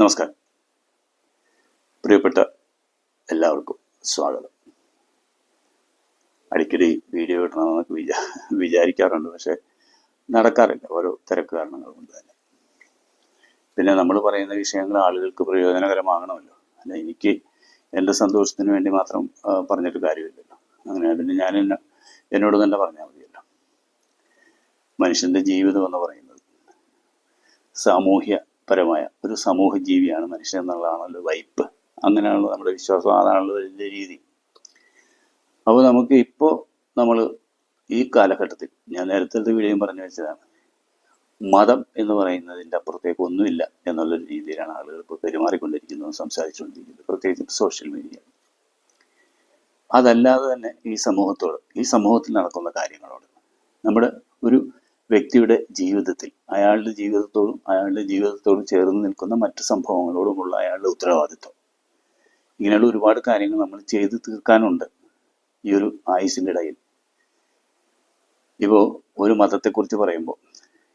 നമസ്കാരം. പ്രിയപ്പെട്ട എല്ലാവർക്കും സ്വാഗതം. അടിക്കടി വീഡിയോ ഇടണമെന്നൊക്കെ വിചാ വിചാരിക്കാറുണ്ട് പക്ഷെ നടക്കാറില്ല. ഓരോ തിരക്ക് കാരണങ്ങൾ കൊണ്ട് തന്നെ. പിന്നെ നമ്മൾ പറയുന്ന വിഷയങ്ങൾ ആളുകൾക്ക് പ്രയോജനകരമാകണമല്ലോ. അല്ല എനിക്ക് എന്റെ സന്തോഷത്തിന് വേണ്ടി മാത്രം പറഞ്ഞിട്ട് കാര്യമില്ലല്ലോ. അങ്ങനെ പിന്നെ ഞാൻ എന്നെ എന്നോട് തന്നെ പറഞ്ഞാൽ മതിയല്ലോ. മനുഷ്യന്റെ ജീവിതം എന്ന് പറയുന്നത് സാമൂഹ്യപരമായ ഒരു സമൂഹ ജീവിയാണ് മനുഷ്യൻ എന്നുള്ളതാണല്ലോ വൈപ്പ്. അങ്ങനെയാണല്ലോ നമ്മുടെ വിശ്വാസം അതാണല്ലോ വലിയ രീതി. അപ്പോൾ നമുക്ക് ഇപ്പോൾ നമ്മൾ ഈ കാലഘട്ടത്തിൽ ഞാൻ നേരത്തെ വീഡിയോയും പറഞ്ഞു വെച്ചതാണ് മതം എന്ന് പറയുന്നതിന്റെ അപ്പുറത്തേക്ക് ഒന്നുമില്ല എന്നുള്ളൊരു രീതിയിലാണ് ആളുകൾ ഇപ്പോൾ പെരുമാറിക്കൊണ്ടിരിക്കുന്നത് സംസാരിച്ചുകൊണ്ടിരിക്കുന്നത് പ്രത്യേകിച്ച് സോഷ്യൽ മീഡിയ അതല്ലാതെ തന്നെ ഈ സമൂഹത്തോട് ഈ സമൂഹത്തിൽ നടക്കുന്ന കാര്യങ്ങളോട്. നമ്മുടെ ഒരു വ്യക്തിയുടെ ജീവിതത്തിൽ അയാളുടെ ജീവിതത്തോടും അയാളുടെ ജീവിതത്തോടും ചേർന്ന് നിൽക്കുന്ന മറ്റു സംഭവങ്ങളോടുമുള്ള അയാളുടെ ഉത്തരവാദിത്വം. ഇങ്ങനെയുള്ള ഒരുപാട് കാര്യങ്ങൾ നമ്മൾ ചെയ്തു തീർക്കാനുണ്ട് ഈ ഒരു ആയുസിന്റെ ഇടയിൽ. ഇപ്പോൾ ഒരു മതത്തെക്കുറിച്ച് പറയുമ്പോൾ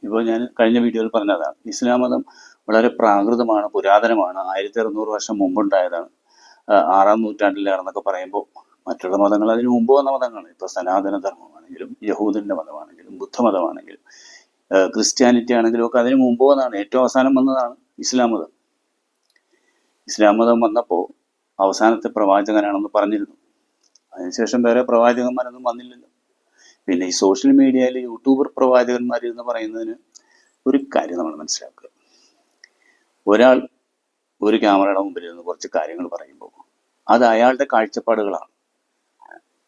ഇപ്പോൾ ഞാൻ കഴിഞ്ഞ വീഡിയോയിൽ പറഞ്ഞതാണ് ഇസ്ലാം മതം വളരെ പ്രാകൃതമാണ് പുരാതനമാണ്. ആയിരത്തി അറുന്നൂറ് വർഷം മുമ്പുണ്ടായതാണ്. ആറാം നൂറ്റാണ്ടിലാണെന്നൊക്കെ പറയുമ്പോൾ മറ്റുള്ള മതങ്ങൾ അതിന് മുമ്പ് വന്ന മതങ്ങളാണ്. ഇപ്പോൾ സനാതന ധർമ്മമാണെങ്കിലും യഹൂദിന്റെ മതമാണെങ്കിലും ബുദ്ധമതമാണെങ്കിലും ക്രിസ്ത്യാനിറ്റി ആണെങ്കിലും ഒക്കെ അതിന് മുമ്പ് വന്നതാണ്. ഏറ്റവും അവസാനം വന്നതാണ് ഇസ്ലാം മതം. ഇസ്ലാം മതം വന്നപ്പോൾ അവസാനത്തെ പ്രവാചകനാണെന്ന് പറഞ്ഞിരുന്നു. അതിനുശേഷം വേറെ പ്രവാചകന്മാരൊന്നും വന്നില്ലല്ലോ. പിന്നെ ഈ സോഷ്യൽ മീഡിയയിൽ യൂട്യൂബർ പ്രവാചകന്മാർ എന്ന് പറയുന്നതിന് ഒരു കാര്യം നമ്മൾ മനസ്സിലാക്കുക. ഒരാൾ ഒരു ക്യാമറയുടെ മുമ്പിൽ നിന്ന് കുറച്ച് കാര്യങ്ങൾ പറയുമ്പോൾ അത് അയാളുടെ കാഴ്ചപ്പാടുകളാണ്.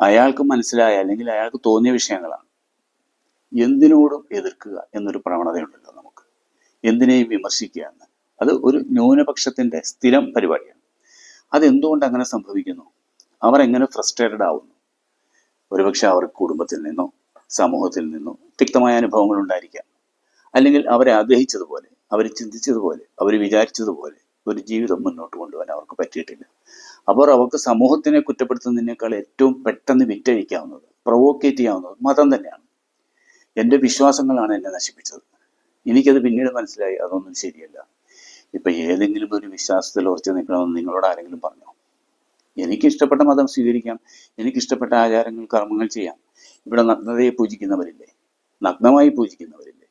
അയാൾക്ക് മനസ്സിലായ അല്ലെങ്കിൽ അയാൾക്ക് തോന്നിയ വിഷയങ്ങളാണ്. എന്തിനോടും എതിർക്കുക എന്നൊരു പ്രവണതയുണ്ടല്ലോ നമുക്ക്. എന്തിനേയും വിമർശിക്കുക എന്ന്. അത് ഒരു ന്യൂനപക്ഷത്തിന്റെ സ്ഥിരം പരിപാടിയാണ്. അതെന്തുകൊണ്ട് അങ്ങനെ സംഭവിക്കുന്നു? അവർ എങ്ങനെ ഫ്രസ്ട്രേറ്റഡ് ആവുന്നു? ഒരുപക്ഷെ അവർ കുടുംബത്തിൽ നിന്നോ സമൂഹത്തിൽ നിന്നോ തിക്തമായ അനുഭവങ്ങൾ ഉണ്ടായിരിക്കാം. അല്ലെങ്കിൽ അവരെ ആഗ്രഹിച്ചതുപോലെ അവർ ചിന്തിച്ചതുപോലെ അവർ വിചാരിച്ചതുപോലെ ഒരു ജീവിതം മുന്നോട്ട് കൊണ്ടുപോകാൻ അവർക്ക് പറ്റിയിട്ടില്ല. അപ്പോൾ അവർക്ക് സമൂഹത്തിനെ കുറ്റപ്പെടുത്തുന്നതിനേക്കാൾ ഏറ്റവും പെട്ടെന്ന് വിറ്റഴിക്കാവുന്നത് പ്രൊവോക്കേറ്റ് ചെയ്യാവുന്നത് മതം തന്നെയാണ്. എന്റെ വിശ്വാസങ്ങളാണ് എന്നെ നശിപ്പിച്ചത്. എനിക്കത് പിന്നീട് മനസ്സിലായി അതൊന്നും ശരിയല്ല. ഇപ്പൊ ഏതെങ്കിലും ഒരു വിശ്വാസത്തിൽ ഉറച്ചു നിൽക്കണമെന്ന് നിങ്ങളോട് ആരെങ്കിലും പറഞ്ഞോ? എനിക്കിഷ്ടപ്പെട്ട മതം സ്വീകരിക്കാം എനിക്കിഷ്ടപ്പെട്ട ആചാരങ്ങൾ കർമ്മങ്ങൾ ചെയ്യാം. ഇവിടെ നഗ്നതയെ പൂജിക്കുന്നവരില്ലേ? നഗ്നമായി പൂജിക്കുന്നവരില്ലേ?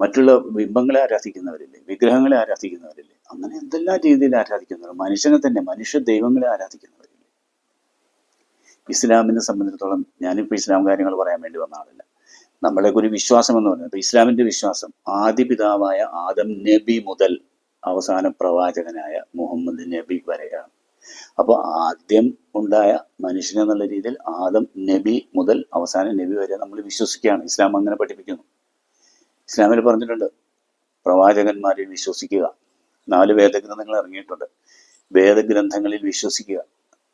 മറ്റുള്ള ബിംബങ്ങളെ ആരാധിക്കുന്നവരില്ലേ? വിഗ്രഹങ്ങളെ ആരാധിക്കുന്നവരില്ലേ? അങ്ങനെ എന്തെല്ലാം രീതിയിൽ ആരാധിക്കുന്നവർ? മനുഷ്യനെ തന്നെ മനുഷ്യ ദൈവങ്ങളെ ആരാധിക്കുന്നവരില്ലേ ഇസ്ലാമിനെ സംബന്ധിച്ചിടത്തോളം ഞാനിപ്പോൾ ഇസ്ലാം കാര്യങ്ങൾ പറയാൻ വേണ്ടി വന്ന ആളല്ല. നമ്മളെ ഒരു വിശ്വാസം എന്ന് പറയുന്നത് ഇസ്ലാമിന്റെ വിശ്വാസം ആദ്യ പിതാവായ ആദം നബി മുതൽ അവസാന പ്രവാചകനായ മുഹമ്മദ് നബി വരെയാണ്. അപ്പോൾ ആദ്യം ഉണ്ടായ മനുഷ്യൻ എന്നുള്ള രീതിയിൽ ആദം നബി മുതൽ അവസാന നബി വരെ നമ്മൾ വിശ്വസിക്കുകയാണ്. ഇസ്ലാം അങ്ങനെ പഠിപ്പിക്കുന്നു. ഇസ്ലാമിൽ പറഞ്ഞിട്ടുണ്ട് പ്രവാചകന്മാരെ വിശ്വസിക്കുക. നാല് വേദഗ്രന്ഥങ്ങൾ ഇറങ്ങിയിട്ടുണ്ട്. വേദഗ്രന്ഥങ്ങളിൽ വിശ്വസിക്കുക.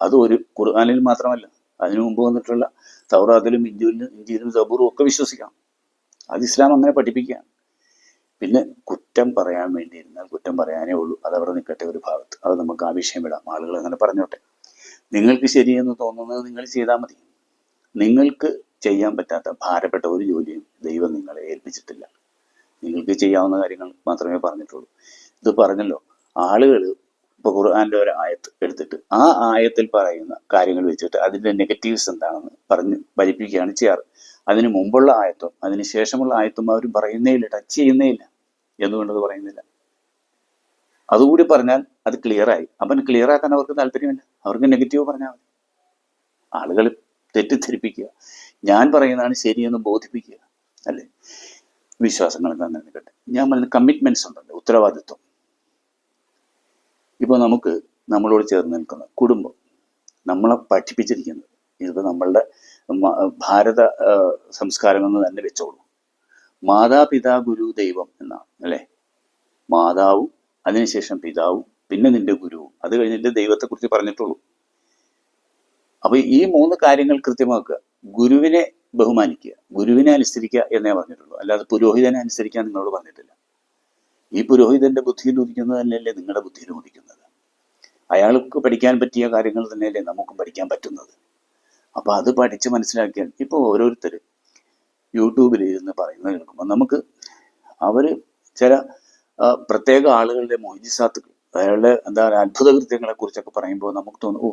അത് ഒരു ഖുർആാനിൽ മാത്രമല്ല. അതിനു മുമ്പ് വന്നിട്ടുള്ള തൗറാത്തിലും ഇന്ത്യയിലും ഇന്ത്യയിലും സബൂറും ഒക്കെ വിശ്വസിക്കാം അത് ഇസ്ലാം അങ്ങനെ പഠിപ്പിക്കുകയാണ് പിന്നെ കുറ്റം പറയാൻ വേണ്ടി ഇരുന്നാൽ കുറ്റം പറയാനേ ഉള്ളൂ. അത് അവിടെ നിൽക്കട്ടെ ഒരു ഭാഗത്ത്. അത് നമുക്ക് ആ വിടാം. ആളുകൾ അങ്ങനെ പറഞ്ഞോട്ടെ. നിങ്ങൾക്ക് ശരിയെന്ന് തോന്നുന്നത് നിങ്ങൾ ചെയ്താൽ മതി. നിങ്ങൾക്ക് ചെയ്യാൻ പറ്റാത്ത ഭാരപ്പെട്ട ഒരു ജോലിയും ദൈവം നിങ്ങളെ ഏൽപ്പിച്ചിട്ടില്ല. നിങ്ങൾക്ക് ചെയ്യാവുന്ന കാര്യങ്ങൾ മാത്രമേ പറഞ്ഞിട്ടുള്ളൂ. ഇത് പറഞ്ഞല്ലോ. ആളുകൾ ഇപ്പൊ ഖുർആാന്റെ ഒരു ആയത്ത് എടുത്തിട്ട് ആ ആയത്തിൽ പറയുന്ന കാര്യങ്ങൾ വെച്ചിട്ട് അതിന്റെ നെഗറ്റീവ്സ് എന്താണെന്ന് പറഞ്ഞ് ഫലിപ്പിക്കുകയാണ് ചെയ്യാറ്. അതിന് മുമ്പുള്ള ആയത്തും അതിന് ശേഷമുള്ള ആയത്തും അവർ പറയുന്നേ ഇല്ല ടച്ച് ചെയ്യുന്നേ ഇല്ല എന്തുകൊണ്ടത് പറയുന്നില്ല? അതുകൂടി പറഞ്ഞാൽ അത് ക്ലിയറായി അവൻ ക്ലിയർ ആക്കാൻ അവർക്ക് താല്പര്യമില്ല. അവർക്ക് നെഗറ്റീവ് പറഞ്ഞാൽ മതി. ആളുകൾ തെറ്റിദ്ധരിപ്പിക്കുക. ഞാൻ പറയുന്നതാണ് ശരിയെന്ന് ബോധിപ്പിക്കുക. അല്ലേ? വിശ്വാസങ്ങൾ എന്താണെന്ന് നിൽക്കട്ടെ ഞാൻ പറഞ്ഞ കമ്മിറ്റ്മെന്റ്സ് ഉണ്ടല്ലോ ഉത്തരവാദിത്വം. ഇപ്പോൾ നമുക്ക് നമ്മളോട് ചേർന്ന് നിൽക്കുന്ന കുടുംബം നമ്മളെ പഠിപ്പിച്ചിരിക്കുന്നത് ഇതിപ്പോൾ നമ്മളുടെ ഭാരത ആ, സംസ്കാരം എന്ന് തന്നെ വെച്ചോളൂ. മാതാപിതാ ഗുരു ദൈവം എന്നാണ് അല്ലേ? മാതാവും അതിനുശേഷം പിതാവും പിന്നെ നിന്റെ ഗുരുവും. അത് കഴിഞ്ഞിട്ട് ദൈവത്തെക്കുറിച്ച് പറഞ്ഞിട്ടുള്ളൂ. അപ്പോൾ ഈ മൂന്ന് കാര്യങ്ങൾ കൃത്യമാക്കുക. ഗുരുവിനെ ബഹുമാനിക്കുക ഗുരുവിനെ അനുസരിക്കുക എന്നേ പറഞ്ഞിട്ടുള്ളൂ. അല്ലാതെ പുരോഹിതനെ അനുസരിക്കാൻ നിങ്ങളോട് പറഞ്ഞിട്ടില്ല. ഈ പുരോഹിതന്റെ ബുദ്ധിയിൽ ഉദിക്കുന്നത് തന്നെയല്ലേ നിങ്ങളുടെ ബുദ്ധിയിൽ ഉദിക്കുന്നത് അയാൾക്ക് പഠിക്കാൻ പറ്റിയ കാര്യങ്ങൾ തന്നെയല്ലേ നമുക്കും പഠിക്കാൻ പറ്റുന്നത്. അപ്പൊ അത് പഠിച്ച് മനസ്സിലാക്കിയാൽ ഇപ്പോൾ ഓരോരുത്തർ യൂട്യൂബിൽ ഇരുന്ന് പറയുന്നത് കേൾക്കുമ്പോൾ നമുക്ക് അവർ ചില പ്രത്യേക ആളുകളുടെ മോജിസാത്തുകൾ അയാളുടെ എന്താ പറയുക അത്ഭുത കൃത്യങ്ങളെ കുറിച്ചൊക്കെ പറയുമ്പോൾ നമുക്ക് തോന്നും ഓ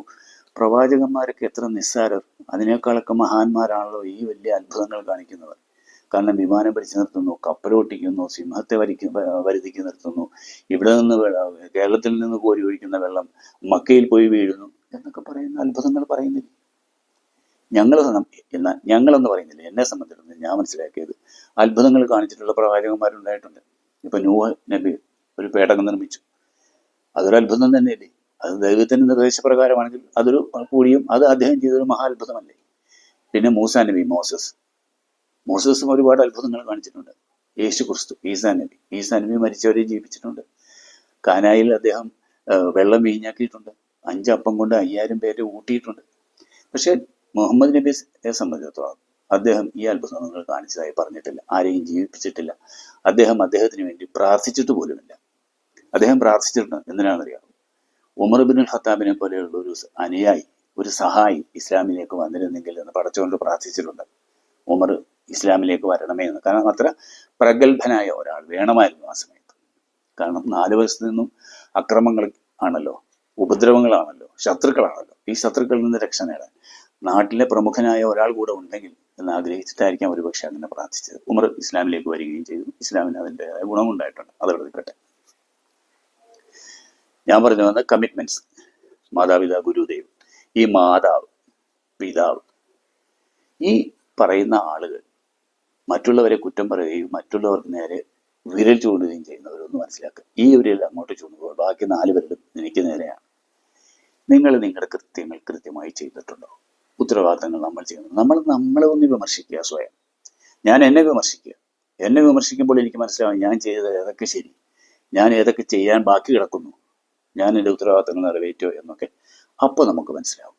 പ്രവാചകന്മാരൊക്കെ എത്ര നിസ്സാരർ. അതിനേക്കാളൊക്കെ മഹാന്മാരാണല്ലോ ഈ വലിയ അത്ഭുതങ്ങൾ കാണിക്കുന്നവർ. കാരണം വിമാനം പിടിച്ചു നിർത്തുന്നു കപ്പലോട്ടിക്കുന്നു സിംഹത്തെ വരിക്കും വരുതിക്ക് നിർത്തുന്നു. ഇവിടെ നിന്ന് കേരളത്തിൽ നിന്ന് കോരി ഒഴിക്കുന്ന വെള്ളം മക്കയിൽ പോയി വീഴുന്നു എന്നൊക്കെ പറയുന്ന അത്ഭുതങ്ങൾ പറയുന്നില്ല. ഞങ്ങൾ എന്നാൽ ഞങ്ങളെന്ന് പറയുന്നില്ല എന്നെ സംബന്ധിച്ചിടത്തോളം ഞാൻ മനസ്സിലാക്കിയത് അത്ഭുതങ്ങൾ കാണിച്ചിട്ടുള്ള പ്രവാചകന്മാരുണ്ടായിട്ടുണ്ട്. ഇപ്പൊ ന്യൂ നബി ഒരു പേടകം നിർമ്മിച്ചു. അതൊരു അത്ഭുതം തന്നെയല്ലേ? അത് ദൈവത്തിന്റെ നിർദ്ദേശപ്രകാരമാണെങ്കിൽ അതൊരു കൂടിയും അത് അദ്ദേഹം ചെയ്തൊരു മഹാ അത്ഭുതമല്ലേ? പിന്നെ മൂസാ നബി മോസസ്. മോസസും ഒരുപാട് അത്ഭുതങ്ങൾ കാണിച്ചിട്ടുണ്ട്. യേശു ക്രിസ്തു ഈസാ നബി. ഈസാ നബി മരിച്ചവരെ ജീവിപ്പിച്ചിട്ടുണ്ട്. കാനായിൽ അദ്ദേഹം വെള്ളം വീഞ്ഞാക്കിയിട്ടുണ്ട്. അഞ്ചപ്പം കൊണ്ട് അയ്യായിരം പേരെ ഊട്ടിയിട്ടുണ്ട്. പക്ഷേ മുഹമ്മദ് നബിയെ സംബന്ധിച്ചിടത്തോളം അദ്ദേഹം ഈ അത്ഭുതങ്ങൾ കാണിച്ചതായി പറഞ്ഞിട്ടില്ല. ആരെയും ജീവിപ്പിച്ചിട്ടില്ല. അദ്ദേഹം അദ്ദേഹത്തിന് വേണ്ടി പ്രാർത്ഥിച്ചിട്ട് പോലുമില്ല. അദ്ദേഹം പ്രാർത്ഥിച്ചിട്ടുണ്ട്. എന്തിനാണെന്നറിയാം ഉമർ ബിൻ ഖത്താബിനെ പോലെയുള്ള ഒരു അനുയായി ഒരു സഹായി ഇസ്ലാമിലേക്ക് വന്നിരുന്നെങ്കിൽ എന്ന് പടച്ചുകൊണ്ട് പ്രാർത്ഥിച്ചിട്ടുണ്ട്. ഉമർ ഇസ്ലാമിലേക്ക് വരണമേ എന്ന്. കാരണം അത്ര പ്രഗത്ഭനായ ഒരാൾ വേണമായിരുന്നു ആ സമയത്ത്. കാരണം നാല് വശത്തു നിന്നും അക്രമങ്ങൾ ആണല്ലോ ഉപദ്രവങ്ങളാണല്ലോ ശത്രുക്കളാണല്ലോ. ഈ ശത്രുക്കളിൽ നിന്ന് രക്ഷ നേടാൻ നാട്ടിലെ പ്രമുഖനായ ഒരാൾ കൂടെ ഉണ്ടെങ്കിൽ എന്ന് ആഗ്രഹിച്ചിട്ടായിരിക്കാം ഒരുപക്ഷെ അങ്ങനെ പ്രാർത്ഥിച്ചത്. ഉമർ ഇസ്ലാമിലേക്ക് വരികയും ചെയ്തു. ഇസ്ലാമിന് അതിന്റെതായ ഗുണമുണ്ടായിട്ടുണ്ട്. അതവിടെ നിൽക്കട്ടെ. ഞാൻ പറഞ്ഞു വന്ന കമ്മിറ്റ്മെന്റ്സ് മാതാപിതാ ഗുരുദേവ് ഈ മാതാവ് പിതാവ് ഈ പറയുന്ന ആളുകൾ മറ്റുള്ളവരെ കുറ്റം പറയുകയും മറ്റുള്ളവർക്ക് നേരെ വിരൽ ചൂണ്ടുകയും ചെയ്യുന്നവരൊന്ന് മനസ്സിലാക്കുക. ഈ വിരൽ അങ്ങോട്ട് ചൂണ്ടുമ്പോൾ ബാക്കി നാല് പേരും എനിക്ക് നേരെയാണ്. നിങ്ങൾ നിങ്ങളുടെ കൃത്യങ്ങൾ കൃത്യമായി ചെയ്തിട്ടുണ്ടോ? ഉത്തരവാദിത്തങ്ങൾ നമ്മൾ ചെയ്യുന്നു. നമ്മൾ നമ്മളെ ഒന്ന് വിമർശിക്കുക സ്വയം. ഞാൻ എന്നെ വിമർശിക്കുക. എന്നെ വിമർശിക്കുമ്പോൾ എനിക്ക് മനസ്സിലാവും ഞാൻ ചെയ്തത് ഏതൊക്കെ ശരി. ഞാൻ ഏതൊക്കെ ചെയ്യാൻ ബാക്കി കിടക്കുന്നു. ഞാൻ എന്റെ ഉത്തരവാദിത്തങ്ങൾ നിറവേറ്റോ എന്നൊക്കെ അപ്പോൾ നമുക്ക് മനസ്സിലാവും.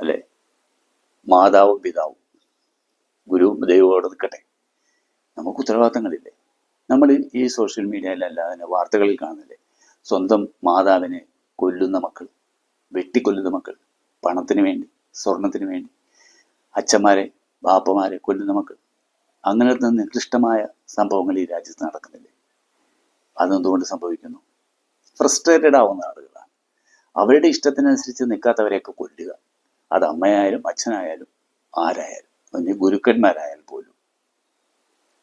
അല്ലേ? മാതാവും പിതാവും. ഗുരുവും ദൈവമോട് നിൽക്കട്ടെ. നമുക്ക് ഉത്തരവാദിത്തങ്ങളില്ലേ? നമ്മൾ ഈ സോഷ്യൽ മീഡിയയിലല്ലാതെ വാർത്തകളിൽ കാണുന്നില്ലേ? സ്വന്തം മാതാവിനെ കൊല്ലുന്ന മക്കൾ വെട്ടിക്കൊല്ലുന്ന മക്കൾ പണത്തിന് വേണ്ടി സ്വർണത്തിന് വേണ്ടി അച്ഛന്മാരെ ബാപ്പമാരെ കൊല്ലുന്ന മക്കൾ. അങ്ങനത്തെ നികൃഷ്ടമായ സംഭവങ്ങൾ ഈ രാജ്യത്ത് നടക്കുന്നില്ലേ? അതെന്തുകൊണ്ട് സംഭവിക്കുന്നു? ഫ്രസ്ട്രേറ്റഡ് ആവുന്ന ആളുകളാണ്. അവരുടെ ഇഷ്ടത്തിനനുസരിച്ച് നിൽക്കാത്തവരെയൊക്കെ കൊല്ലുക. അത് അമ്മയായാലും അച്ഛനായാലും ആരായാലും. അതിന് ഗുരുക്കന്മാരായാൽ പോലും.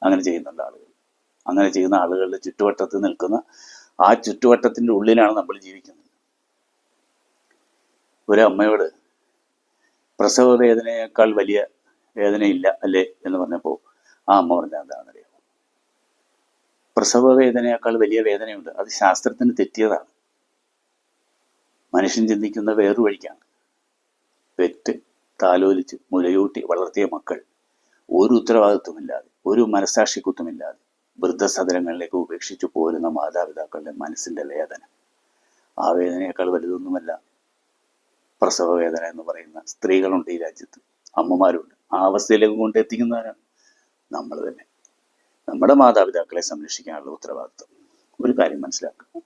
അങ്ങനെ ചെയ്യുന്നുണ്ട് ആളുകൾ. അങ്ങനെ ചെയ്യുന്ന ആളുകളുടെ ചുറ്റുവട്ടത്ത് നിൽക്കുന്ന ആ ചുറ്റുവട്ടത്തിന്റെ ഉള്ളിലാണ് നമ്മൾ ജീവിക്കുന്നത്. ഒരു അമ്മയോട് പ്രസവ വേദനയേക്കാൾ വലിയ വേദനയില്ല അല്ലേ? എന്ന് പറഞ്ഞപ്പോൾ ആ അമ്മ പറഞ്ഞാൽ എന്താണെന്നറിയാം പ്രസവ വേദനയേക്കാൾ വലിയ വേദനയുണ്ട്. അത് ശാസ്ത്രത്തിന് തെറ്റിയതാണ്. മനുഷ്യൻ ചിന്തിക്കുന്ന വേറൊരു വഴിക്കാണ്. പെറ്റ് താലോലിച്ച് മുലയൂട്ടി വളർത്തിയ മക്കൾ ഒരു ഉത്തരവാദിത്വമില്ലാതെ ഒരു മനസാക്ഷിക്കുത്തുമില്ലാതെ വൃദ്ധസദനങ്ങളിലേക്ക് ഉപേക്ഷിച്ചു പോരുന്ന മാതാപിതാക്കളുടെ മനസ്സിന്റെ വേദന. ആ വേദനയേക്കാൾ വലുതൊന്നുമല്ല. പ്രസവ വേദന എന്ന് പറയുന്ന സ്ത്രീകളുണ്ട് ഈ രാജ്യത്ത്. അമ്മമാരുണ്ട്. ആ അവസ്ഥയിലേക്ക് കൊണ്ടെത്തിക്കുന്നവരാണ് നമ്മൾ തന്നെ. നമ്മുടെ മാതാപിതാക്കളെ സംരക്ഷിക്കാനുള്ള ഉത്തരവാദിത്വം. ഒരു കാര്യം മനസ്സിലാക്കുക.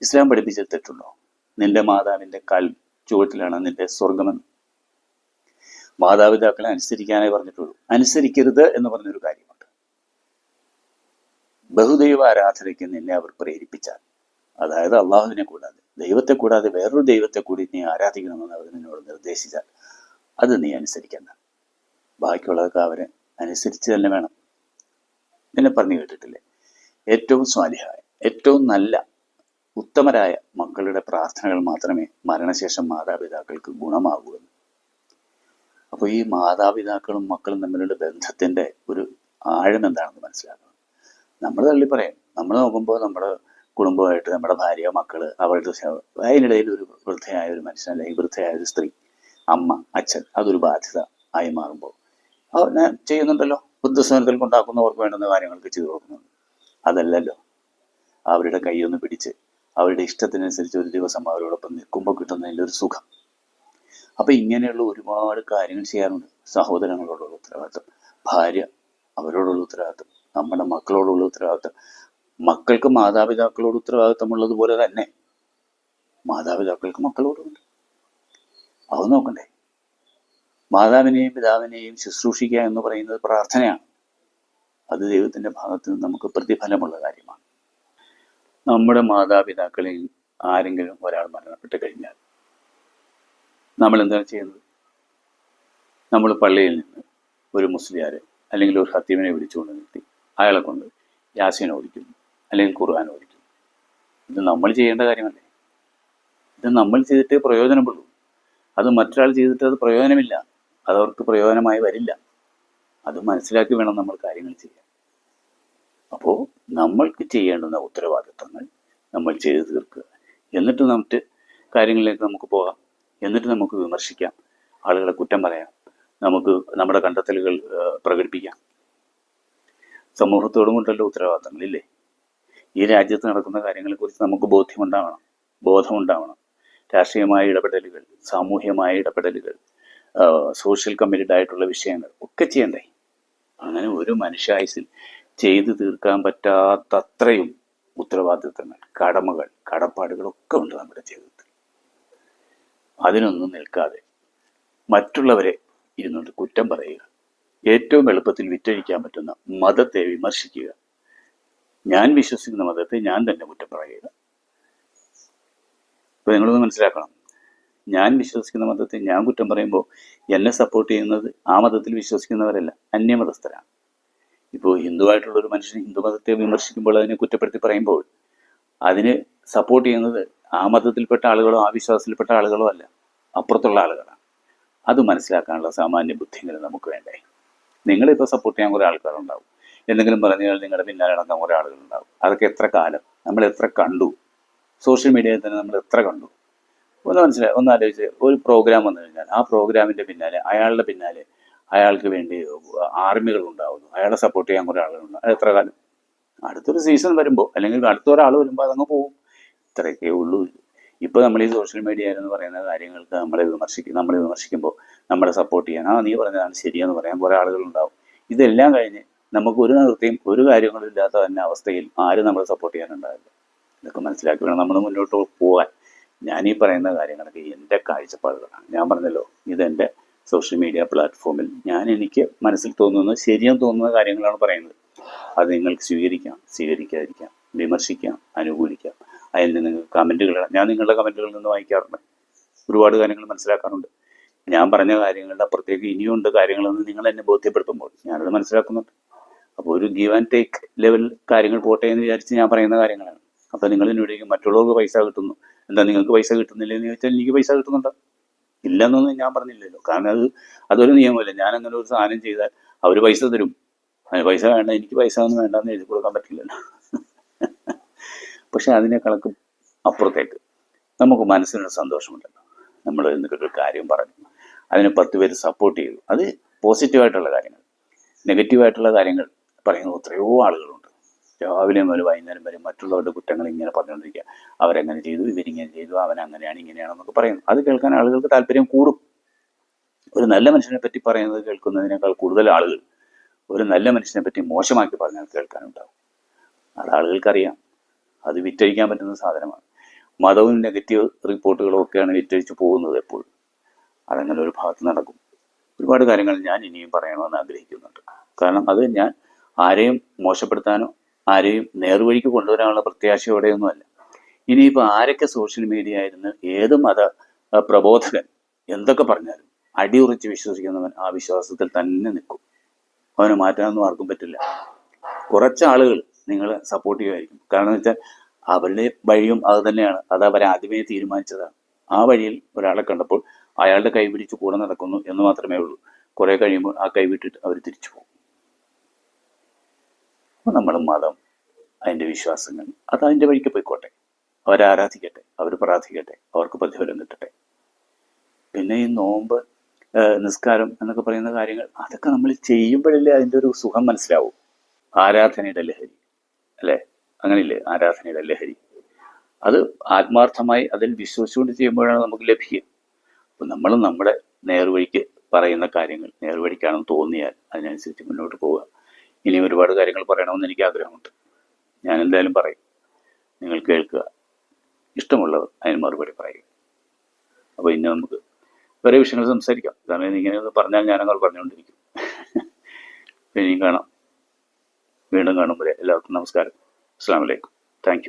ഇസ്ലാം പഠിപ്പിച്ച തെറ്റുണ്ടോ? നിന്റെ മാതാവിന്റെ കാൽ ചുവട്ടിലാണ് നിന്റെ സ്വർഗമെന്ന് മാതാപിതാക്കളെ അനുസരിക്കാനേ പറഞ്ഞിട്ടുള്ളൂ. അനുസരിക്കരുത് എന്ന് പറഞ്ഞൊരു കാര്യമുണ്ട്. ബഹുദൈവ ആരാധനയ്ക്ക് നിന്നെ അവർ പ്രേരിപ്പിച്ചാൽ. അതായത് അള്ളാഹുവിനെ കൂടാതെ ദൈവത്തെ കൂടാതെ വേറൊരു ദൈവത്തെ കൂടി നീ ആരാധിക്കണമെന്ന് അവർ നിന്നോട് നിർദ്ദേശിച്ചാൽ അത് നീ അനുസരിക്കണ്ട. ബാക്കിയുള്ളതൊക്കെ അവരെ അനുസരിച്ച് തന്നെ വേണം. നിന്നെ പറഞ്ഞു കേട്ടിട്ടില്ലേ? ഏറ്റവും സ്വാലിഹായ ഏറ്റവും നല്ല ഉത്തമരായ മക്കളുടെ പ്രാർത്ഥനകൾ മാത്രമേ മരണശേഷം മാതാപിതാക്കൾക്ക് ഗുണമാകൂ അപ്പോൾ ഈ മാതാപിതാക്കളും മക്കളും തമ്മിലുള്ള ബന്ധത്തിന്റെ ഒരു ആഴം എന്താണെന്ന് മനസ്സിലാക്കണം. നമ്മൾ തള്ളി പറയും. നമ്മൾ നോക്കുമ്പോൾ നമ്മുടെ കുടുംബമായിട്ട് നമ്മുടെ ഭാര്യ മക്കൾ അവരുടെ ശവ- അതിനിടയിൽ ഒരു വൃദ്ധയായ ഒരു മനുഷ്യൻ അല്ലെങ്കിൽ വൃദ്ധയായ ഒരു സ്ത്രീ അമ്മ അച്ഛൻ അതൊരു ബാധ്യത ആയി മാറുമ്പോൾ അവർ ഞാൻ ചെയ്യുന്നുണ്ടല്ലോ ബുദ്ധസമരത്തിൽ കൊണ്ടാക്കുന്നവർക്ക് വേണ്ടുന്ന കാര്യങ്ങൾക്ക് ചെയ്തു കൊടുക്കുന്നുണ്ട്. അതല്ലല്ലോ. അവരുടെ കൈയൊന്ന് പിടിച്ച് അവരുടെ ഇഷ്ടത്തിനനുസരിച്ച് ഒരു ദിവസം അവരോടൊപ്പം നിൽക്കുമ്പോൾ കിട്ടുന്നതിന്റെ ഒരു സുഖം. അപ്പൊ ഇങ്ങനെയുള്ള ഒരുപാട് കാര്യങ്ങൾ ചെയ്യാറുണ്ട്. സഹോദരങ്ങളോടുള്ള ഉത്തരവാദിത്വം ഭാര്യ അവരോടുള്ള ഉത്തരവാദിത്വം നമ്മുടെ മക്കളോടുള്ള ഉത്തരവാദിത്വം മക്കൾക്ക് മാതാപിതാക്കളോട് ഉത്തരവാദിത്വമുള്ളതുപോലെ തന്നെ മാതാപിതാക്കൾക്ക് മക്കളോടുണ്ട് അത് നോക്കണ്ടേ. മാതാവിനെയും പിതാവിനെയും ശുശ്രൂഷിക്കുക എന്ന് പറയുന്നത് പ്രാർത്ഥനയാണ്. അത് ദൈവത്തിന്റെ ഭാഗത്ത് നിന്ന് നമുക്ക് പ്രതിഫലമുള്ള കാര്യമാണ്. നമ്മുടെ മാതാപിതാക്കളിൽ ആരെങ്കിലും ഒരാൾ മരണപ്പെട്ട് കഴിഞ്ഞാൽ നമ്മൾ എന്താണ് ചെയ്യുന്നത്? നമ്മൾ പള്ളിയിൽ നിന്ന് ഒരു മുസ്ലിയാരെ അല്ലെങ്കിൽ ഒരു ഹത്തീമിനെ വിളിച്ചുകൊണ്ട് നിർത്തി അയാളെ കൊണ്ട് യാസീൻ ഓടിക്കുന്നു അല്ലെങ്കിൽ ഖുർആൻ ഓടിക്കുന്നു. ഇത് നമ്മൾ ചെയ്യേണ്ട കാര്യമല്ലേ? ഇത് നമ്മൾ ചെയ്തിട്ടേ പ്രയോജനപ്പെടൂ അത് മറ്റൊരാൾ ചെയ്തിട്ട് അത് പ്രയോജനമില്ല. അത് അവർക്ക് പ്രയോജനമായി വരില്ല. അത് മനസ്സിലാക്കി വേണം നമ്മൾ കാര്യങ്ങൾ ചെയ്യാൻ. അപ്പോൾ നമ്മൾക്ക് ചെയ്യേണ്ടുന്ന ഉത്തരവാദിത്തങ്ങൾ നമ്മൾ ചെയ്തു തീർക്കുക. എന്നിട്ട് നമുക്ക് കാര്യങ്ങളിലേക്ക് നമുക്ക് പോകാം. എന്നിട്ട് നമുക്ക് വിമർശിക്കാം. ആളുകളെ കുറ്റം പറയാം. നമുക്ക് നമ്മുടെ കണ്ടെത്തലുകൾ പ്രകടിപ്പിക്കാം. സമൂഹത്തോടും കൊണ്ടല്ലോ ഉത്തരവാദിത്തങ്ങൾ ഇല്ലേ? ഈ രാജ്യത്ത് നടക്കുന്ന കാര്യങ്ങളെക്കുറിച്ച് നമുക്ക് ബോധ്യമുണ്ടാവണം. ബോധമുണ്ടാവണം. രാഷ്ട്രീയമായ ഇടപെടലുകൾ സാമൂഹ്യമായ ഇടപെടലുകൾ സോഷ്യൽ കമ്മിറ്റഡ് ആയിട്ടുള്ള വിഷയങ്ങൾ ഒക്കെ ചെയ്യണ്ടേ? അങ്ങനെ ഒരു മനുഷ്യായുസിൽ ചെയ്തു തീർക്കാൻ പറ്റാത്തത്രയും ഉത്തരവാദിത്തങ്ങൾ കടമകൾ കടപ്പാടുകളൊക്കെ ഉണ്ട് നമ്മുടെ ജീവിതത്തിൽ. അതിനൊന്നും നിൽക്കാതെ മറ്റുള്ളവരെ ഇരുന്നുകൊണ്ട് കുറ്റം പറയുക. ഏറ്റവും എളുപ്പത്തിൽ വിറ്റഴിക്കാൻ പറ്റുന്ന മതത്തെ വിമർശിക്കുക. ഞാൻ വിശ്വസിക്കുന്ന മതത്തെ ഞാൻ തന്നെ കുറ്റം പറയുക. ഇപ്പൊ നിങ്ങളൊന്ന് മനസ്സിലാക്കണം. ഞാൻ വിശ്വസിക്കുന്ന മതത്തെ ഞാൻ കുറ്റം പറയുമ്പോൾ എന്നെ സപ്പോർട്ട് ചെയ്യുന്നത് ആ മതത്തിൽ വിശ്വസിക്കുന്നവരല്ല അന്യമതസ്ഥരാണ്. ഇപ്പോൾ ഹിന്ദുവായിട്ടുള്ള ഒരു മനുഷ്യൻ ഹിന്ദു മതത്തെ വിമർശിക്കുമ്പോൾ അതിനെ കുറ്റപ്പെടുത്തി പറയുമ്പോൾ അതിന് സപ്പോർട്ട് ചെയ്യുന്നത് ആ മതത്തിൽപ്പെട്ട ആളുകളോ ആ വിശ്വാസത്തിൽപ്പെട്ട ആളുകളോ അല്ല. അപ്പുറത്തുള്ള ആളുകളാണ്. അത് മനസ്സിലാക്കാനുള്ള സാമാന്യ ബുദ്ധികൾ നമുക്ക് വേണ്ടേ? നിങ്ങളിപ്പോൾ സപ്പോർട്ട് ചെയ്യാൻ കുറേ ആൾക്കാരുണ്ടാവും. എന്തെങ്കിലും പറഞ്ഞാൽ നിങ്ങളുടെ പിന്നാലെ നടക്കാൻ കുറേ ആളുകളുണ്ടാവും. അതൊക്കെ എത്ര കാലം? നമ്മൾ എത്ര കണ്ടു? സോഷ്യൽ മീഡിയയിൽ തന്നെ നമ്മൾ എത്ര കണ്ടു? ഒന്ന് മനസ്സിലായി ഒന്ന് ആലോചിച്ച് ഒരു പ്രോഗ്രാം വന്നു കഴിഞ്ഞാൽ ആ പ്രോഗ്രാമിന്റെ പിന്നാലെ അയാളുടെ പിന്നാലെ അയാൾക്ക് വേണ്ടി ആർമികൾ ഉണ്ടാവുന്നു അയാളെ സപ്പോർട്ട് ചെയ്യാൻ കുറേ ആളുകളുണ്ട് അത് എത്ര കാലം? അടുത്തൊരു സീസൺ വരുമ്പോൾ അല്ലെങ്കിൽ അടുത്ത ഒരാൾ വരുമ്പോൾ അതങ്ങ് പോകും. ഇത്രയൊക്കെ ഉള്ളൂ. ഇപ്പോൾ നമ്മൾ ഈ സോഷ്യൽ മീഡിയ എന്ന് പറയുന്ന കാര്യങ്ങൾക്ക് നമ്മളെ വിമർശിക്കും നമ്മളെ വിമർശിക്കുമ്പോൾ നമ്മളെ സപ്പോർട്ട് ചെയ്യാൻ ആ നീ പറഞ്ഞതാണ് ശരിയെന്ന് പറയാൻ കുറേ ആളുകളുണ്ടാവും. ഇതെല്ലാം കഴിഞ്ഞ് നമുക്ക് ഒരു നിർത്തിയും ഒരു കാര്യങ്ങളും ഇല്ലാത്ത തന്നെ അവസ്ഥയിൽ ആരും നമ്മളെ സപ്പോർട്ട് ചെയ്യാനുണ്ടാവില്ല. ഇതൊക്കെ മനസ്സിലാക്കി വേണം നമ്മൾ മുന്നോട്ട് പോകാൻ ഞാൻ ഈ പറയുന്ന കാര്യങ്ങളൊക്കെ എന്റെ കാഴ്ചപ്പാടുകളാണ്. ഞാൻ പറഞ്ഞല്ലോ ഇതെന്റെ സോഷ്യൽ മീഡിയ പ്ലാറ്റ്ഫോമിൽ ഞാൻ എനിക്ക് മനസ്സിൽ തോന്നുന്ന ശരിയെന്ന് തോന്നുന്ന കാര്യങ്ങളാണ് പറയുന്നത്. അത് നിങ്ങൾക്ക് സ്വീകരിക്കാം സ്വീകരിക്കാതിരിക്കാം വിമർശിക്കാം അനുകൂലിക്കാം. അതിൽ നിന്ന് കമന്റുകൾ ഞാൻ നിങ്ങളുടെ കമന്റുകളിൽ നിന്ന് വായിക്കാറുണ്ട്. ഒരുപാട് കാര്യങ്ങൾ മനസ്സിലാക്കാറുണ്ട്. ഞാൻ പറഞ്ഞ കാര്യങ്ങളുടെ അപ്പുറത്തേക്ക് ഇനിയുണ്ട് കാര്യങ്ങളെന്ന് നിങ്ങൾ എന്നെ ബോധ്യപ്പെടുത്തുമ്പോൾ ഞാനത് മനസ്സിലാക്കുന്നുണ്ട്. അപ്പോൾ ഒരു ഗീവ് ആൻഡ് ടേക്ക് ലെവൽ കാര്യങ്ങൾ പോട്ടെ എന്ന് വിചാരിച്ച് ഞാൻ പറയുന്ന കാര്യങ്ങളാണ്. അപ്പോൾ നിങ്ങൾ എന്നോടേക്ക് മറ്റുള്ളവർക്ക് പൈസ കിട്ടുന്നു. എന്താ നിങ്ങൾക്ക് പൈസ കിട്ടുന്നില്ല എന്ന് ചോദിച്ചാൽ എനിക്ക് പൈസ കിട്ടുന്നുണ്ടോ. ഇല്ലെന്നൊന്നും ഞാൻ പറഞ്ഞില്ലല്ലോ. കാരണം അത് അതൊരു നിയമമല്ല. ഞാൻ അങ്ങനെ ഒരു സാധനം ചെയ്താൽ അവർ പൈസ തരും. പൈസ വേണ്ട എനിക്ക് പൈസ ഒന്നും വേണ്ടെന്ന് എഴുതി കൊടുക്കാൻ പറ്റില്ലല്ലോ. പക്ഷെ അതിനേക്കാളൊക്കെ അപ്പുറത്തേക്ക് നമുക്ക് മനസ്സിനൊരു സന്തോഷമുണ്ടല്ലോ. നമ്മൾ എന്തൊക്കെ കാര്യം പറഞ്ഞു. അതിനെ പത്ത് പേര് സപ്പോർട്ട് ചെയ്തു. അത് പോസിറ്റീവായിട്ടുള്ള കാര്യങ്ങൾ. നെഗറ്റീവായിട്ടുള്ള കാര്യങ്ങൾ പറയുന്ന എത്രയോ ആളുകളുണ്ട്. രാവിലെ മുതൽ വൈകുന്നേരം വരെ മറ്റുള്ളവരുടെ കുറ്റങ്ങൾ ഇങ്ങനെ പറഞ്ഞുകൊണ്ടിരിക്കുക. അവരെങ്ങനെ ചെയ്തു? ഇവരിങ്ങനെ ചെയ്തു. അവൻ അങ്ങനെയാണ് ഇങ്ങനെയാണെന്നൊക്കെ പറയുന്നു. അത് കേൾക്കാൻ ആളുകൾക്ക് താല്പര്യം കൂടും. ഒരു നല്ല മനുഷ്യനെ പറ്റി പറയുന്നത് കേൾക്കുന്നതിനേക്കാൾ കൂടുതൽ ആളുകൾ ഒരു നല്ല മനുഷ്യനെ പറ്റി മോശമാക്കി പറഞ്ഞാൽ കേൾക്കാനുണ്ടാവും. അത് ആളുകൾക്കറിയാം. അത് വിറ്റഴിക്കാൻ പറ്റുന്ന സാധനമാണ്. മതവും നെഗറ്റീവ് റിപ്പോർട്ടുകളും ഒക്കെയാണ് വിറ്റഴിച്ച് പോകുന്നത് എപ്പോഴും. അതങ്ങനെ ഒരു ഭാഗത്ത് നടക്കും. ഒരുപാട് കാര്യങ്ങൾ ഞാൻ ഇനിയും പറയണമെന്ന് ആഗ്രഹിക്കുന്നുണ്ട്. കാരണം അത് ഞാൻ ആരെയും മോശപ്പെടുത്താനോ ആരെയും നേർവഴിക്ക് കൊണ്ടുവരാനുള്ള പ്രത്യാശയോടെയൊന്നുമല്ല. ഇനിയിപ്പോൾ ആരൊക്കെ സോഷ്യൽ മീഡിയ ആയിരുന്നു ഏത് മത പ്രബോധകൻ എന്തൊക്കെ പറഞ്ഞാലും അടിയുറച്ച് വിശ്വസിക്കുന്നവൻ ആ വിശ്വാസത്തിൽ തന്നെ നിൽക്കും. അവനെ മാറ്റാനൊന്നും ആർക്കും പറ്റില്ല. കുറച്ച് ആളുകൾ നിങ്ങളെ സപ്പോർട്ട് ചെയ്യുമായിരിക്കും കാരണം എന്ന് വെച്ചാൽ അവരുടെ വഴിയും അത് തന്നെയാണ്. അത് അവർ ആദ്യമേ തീരുമാനിച്ചതാണ്. ആ വഴിയിൽ ഒരാളെ കണ്ടപ്പോൾ അയാളുടെ കൈ പിടിച്ച് കൂടെ നടക്കുന്നു എന്ന് മാത്രമേ ഉള്ളൂ. കുറെ കഴിയുമ്പോൾ ആ കൈ വിട്ടിട്ട് അവർ തിരിച്ചു പോകും. അപ്പോൾ നമ്മുടെ മതം അതിന്റെ വിശ്വാസങ്ങൾ അത് അതിന്റെ വഴിക്ക് പോയിക്കോട്ടെ. അവരാരാധിക്കട്ടെ അവർ പ്രാർത്ഥിക്കട്ടെ അവർക്ക് പ്രതിഫലം കിട്ടട്ടെ. പിന്നെ ഈ നോമ്പ് നിസ്കാരം എന്നൊക്കെ പറയുന്ന കാര്യങ്ങൾ അതൊക്കെ നമ്മൾ ചെയ്യുമ്പോഴല്ലേ അതിന്റെ ഒരു സുഖം മനസ്സിലാവും. ആരാധനയുടെ ലഹരി. അല്ലേ? അങ്ങനെയില്ലേ? ആരാധനയുടെ ലഹരി അത് ആത്മാർത്ഥമായി അതിൽ വിശ്വസിച്ചുകൊണ്ട് ചെയ്യുമ്പോഴാണ് നമുക്ക് ലഭിക്കുക. അപ്പം നമ്മൾ നമ്മുടെ നേർവഴിക്ക് പറയുന്ന കാര്യങ്ങൾ നേർവഴിക്കാണെന്ന് തോന്നിയാൽ അതിനനുസരിച്ച് മുന്നോട്ട് പോവുക. ഇനിയും ഒരുപാട് കാര്യങ്ങൾ പറയണമെന്ന് എനിക്ക് ആഗ്രഹമുണ്ട്. ഞാൻ എന്തായാലും പറയും. നിങ്ങൾ കേൾക്കുക. ഇഷ്ടമുള്ളവർ അതിന് മറുപടി പറയുക. അപ്പോൾ ഇനി നമുക്ക് വേറെ വിഷയങ്ങൾ സംസാരിക്കാം. കാരണം ഇങ്ങനെ ഒന്ന് പറഞ്ഞാൽ ഞാനങ്ങൾ പറഞ്ഞുകൊണ്ടിരിക്കും. ഇനിയും കാണാം. വീണ്ടും കാണുമ്പോൾ എല്ലാവർക്കും നമസ്കാരം. അസ്സാം വലൈക്കും താങ്ക്